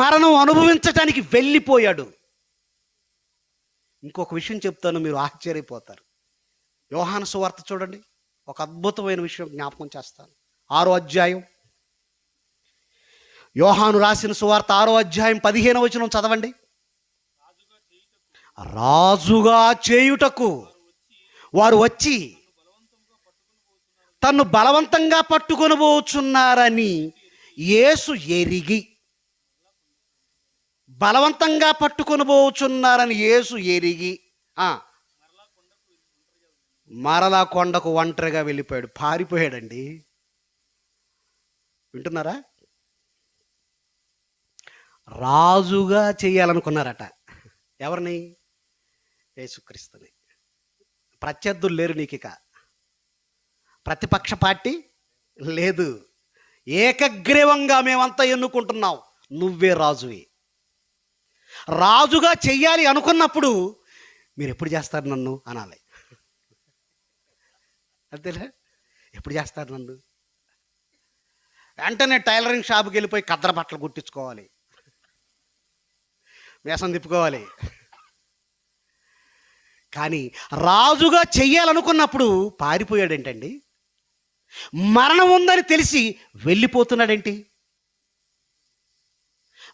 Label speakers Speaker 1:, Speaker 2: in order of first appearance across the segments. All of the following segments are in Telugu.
Speaker 1: మరణం అనుభవించటానికి వెళ్ళిపోయాడు. ఇంకొక విషయం చెప్తాను మీరు ఆశ్చర్యపోతారు. యోహాను సువార్త చూడండి. ఒక అద్భుతమైన విషయం జ్ఞాపకం చేస్తాను. ఆరో అధ్యాయం. యోహాను రాసిన సువార్త ఆరో అధ్యాయం పదిహేను వచనం చదవండి. రాజుగా చేయుటకు వారు వచ్చి తన్ను బలవంతంగా పట్టుకొని పోచున్నారని యేసు ఎరిగి బలవంతంగా పట్టుకొని పోచున్నారని యేసు ఎరిగి మరలా కొండకు ఒంటరిగా వెళ్ళిపోయాడు. పారిపోయాడండి. వింటున్నారా? రాజుగా చేయాలనుకున్నారట. ఎవరిని? యేసుక్రీస్తుని. ప్రత్యర్థులు లేరు నీకు ఇక ప్రతిపక్ష పార్టీ లేదు. ఏకగ్రీవంగా మేమంతా ఎన్నుకుంటున్నాం. నువ్వే రాజువి. రాజుగా చెయ్యాలి అనుకున్నప్పుడు మీరు ఎప్పుడు చేస్తారు నన్ను? అనాలి. అంతేలే ఎప్పుడు చేస్తారు నన్ను? వెంటనే టైలరింగ్ షాప్కి వెళ్ళిపోయి కద్ర బట్టలు కుట్టించుకోవాలి. వేసం తిప్పుకోవాలి. కానీ రాజుగా చెయ్యాలనుకున్నప్పుడు పారిపోయాడేంటండి? మరణం ఉందని తెలిసి వెళ్ళిపోతున్నాడేంటి?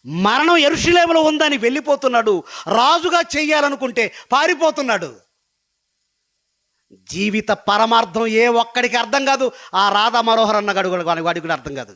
Speaker 1: మరణం ఎరుషులేములో ఉందని వెళ్ళిపోతున్నాడు. రాజుగా చెయ్యాలనుకుంటే పారిపోతున్నాడు. జీవిత పరమార్థం ఏ ఒక్కడికి అర్థం కాదు. ఆ రాధా మనోహర్ అన్న గడు వాడికి కూడా అర్థం కాదు.